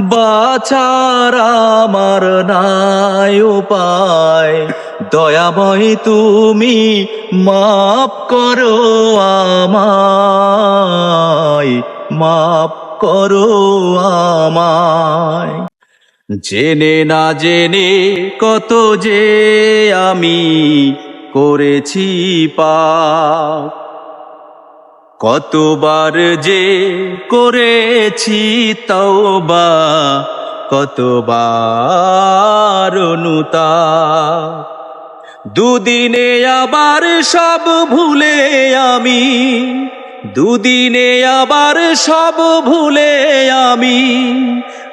বাছার আমার নাই উপায়। দয়াময় তুমি মাপ করো আমায়, মাপ করো আমায়। জেনে না জেনে কত যে আমি করেছি পাপ। কতবার যে করেছি তওবা, কতবার অনুতা। দুদিনে আবার সব ভুলে আমি, দুদিনে আবার সব ভুলে আমি,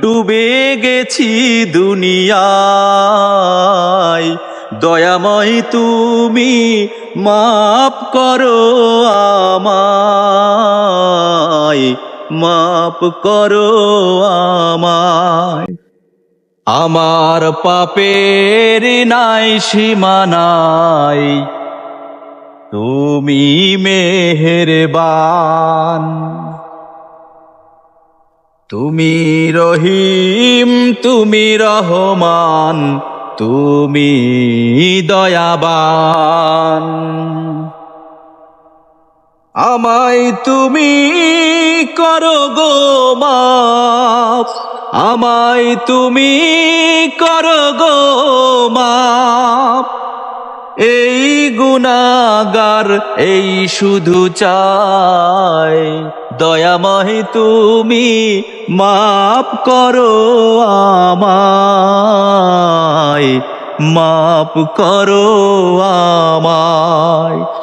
ডুবে গেছি দুনিয়ায়। দয়াময় তুমি মাপ করো আমায়, মাপ করো আমায়। আমার পাপের নাই সীমানাই তুমি মেহেরবান। তুমি রহিম, তুমি রহমান। তুমি দয়াবান। আমায় তুমি করো গো মাপ আমায় তুমি করো গো মাপ এই গুণাগার এই শুধু চাই। দয়াময় তুমি মাপ করো আমায় মাপ করো আমায়।